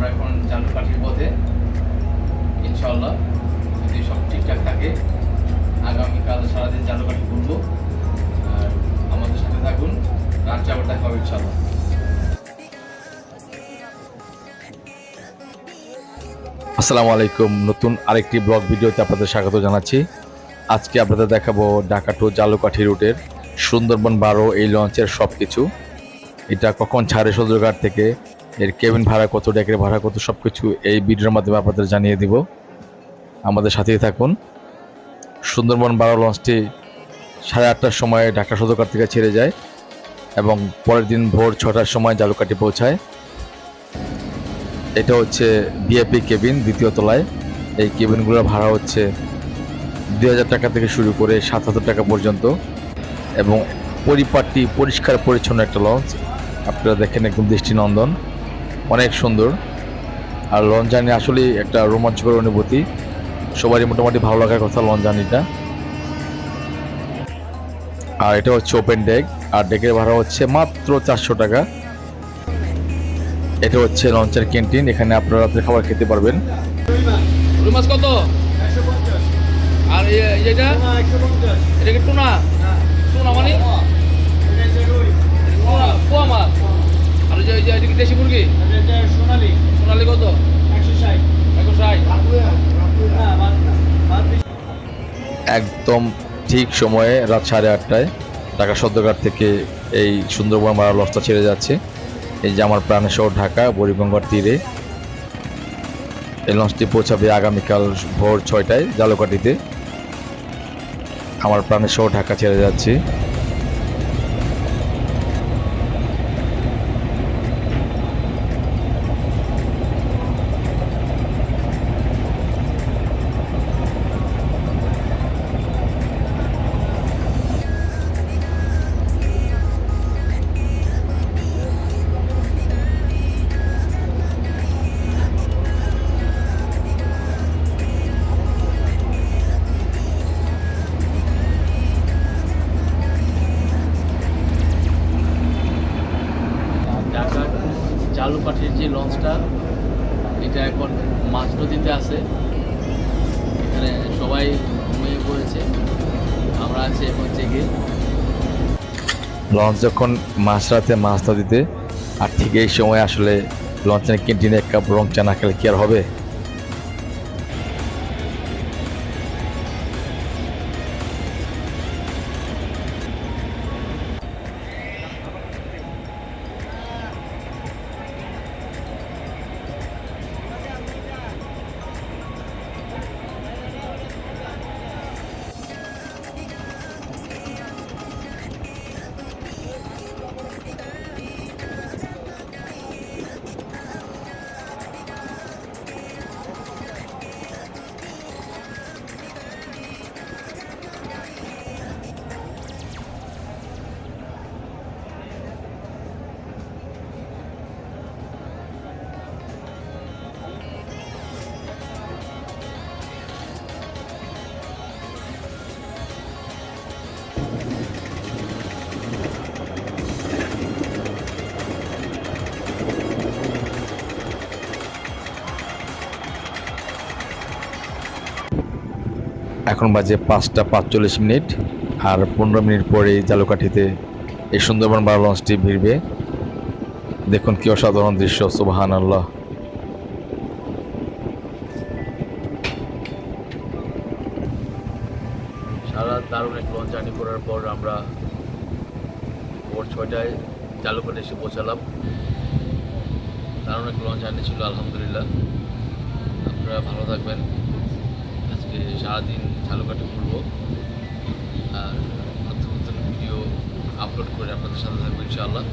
আমরা এখন জালুকাঠির পথে ইনশাল্লাহ যদি সব ঠিকঠাক থাকে, আগামীকাল সারাদিন জালুকাঠি ঘুরবো। আর আমাদের সাথে থাকুন রাত্রে আবার দেখা হবে ইনশাল্লাহ আসসালামু আলাইকুম। নতুন আরেকটি ব্লগ ভিডিওতে আপনাদের স্বাগত জানাচ্ছি। আজকে আপনাদের দেখাবো ঢাকা টু জালুকাঠি রুটের সুন্দরবন বারো এই লঞ্চের সব কিছু এটা কখন ছাড়ে সদরঘাট থেকে এর কেবিন ভাড়া কত, ডেকের ভাড়া কত সব কিছু এই ভিডিওর মাধ্যমে আপনাদের জানিয়ে দিব। আমাদের সাথেই থাকুন। সুন্দরবন বারো লঞ্চটি সাড়ে আটটার সময় ঢাকা সদরঘাট থেকে ছেড়ে যায় এবং পরের দিন ভোর ছটার সময় জালুকাঠি পৌঁছায়। এটা হচ্ছে বিএপি কেবিন দ্বিতীয় তলায়। এই কেবিনগুলোর ভাড়া হচ্ছে দুই হাজার টাকা থেকে শুরু করে সাত হাজার টাকা পর্যন্ত এবং পরিপাটি পরিষ্কার পরিচ্ছন্ন একটা লঞ্চ। আপনারা দেখেন একদম দৃষ্টিনন্দন। অনেক সুন্দর। আর লঞ্চ জার্নি আসলেই একটা রোমাঞ্চকর অনুভূতি। সবারই মোটামুটি ভালো লাগার কথা লঞ্চ জার্নিটা। আর এটা হচ্ছে ওপেন ডেক আর ডেকের ভাড়া হচ্ছে মাত্র চারশো টাকা। এটা হচ্ছে লঞ্চের ক্যান্টিন এখানে আপনারা রাতের খাবার খেতে পারবেন। মাছ কত? আর এ- যেটা এটা? কি টুনা? টুনা মানে? পোয়া মাছ। আর ওই যে দেশি মুরগি? সোনালি। কত? একশো ষাট। একদম ঠিক সময়ে রাত সাড়ে আটটায় ঢাকা সদ্যঘাট থেকে এই সুন্দরবন মারা লঞ্চটা ছেড়ে যাচ্ছে। এই যে আমার প্রাণের শহর ঢাকা বুড়িগঙ্গার তীরে। এই লঞ্চটি পৌঁছাবে আগামীকাল ভোর ছয়টায় জালকাঠিতে আমার প্রাণের শহর ঢাকা ছেড়ে যাচ্ছি। জালুকাঠির যে লঞ্চটা, এটা এখন মাছ নদীতে আছে। এখানে সবাই ঘুমিয়ে পড়েছে। আমরা আছি এখন জেগে। লঞ্চ যখন মাঝরাতে মাছ নদীতে, আর ঠিক এই সময় আসলে লঞ্চের ক্যান্টিনে এক কাপ রং চা না খেলে কি আর হবে? এখন বাজে পাঁচটা পাঁচচল্লিশ মিনিট আর পনেরো মিনিট পরে জালুকাঠিতে এই সুন্দরবন বার লঞ্চটি ভিড়বে। দেখুন কি অসাধারণ দৃশ্য সুবাহান আল্লাহ সারা দারুণ এক লঞ্চ জার্নি করার পর আমরা ভোর ছয়টায় জালুকাঠি এসে পৌঁছালাম। দারুণ এক লঞ্চ জার্নি ছিল, আলহামদুলিল্লাহ। আপনারা ভালো থাকবেন। আজকে সারাদিন ঝালুকাটি ঘুরবো আর নতুন নতুন ভিডিও আপলোড করে আপনাদের সাথে থাকব ইনশাআল্লাহ।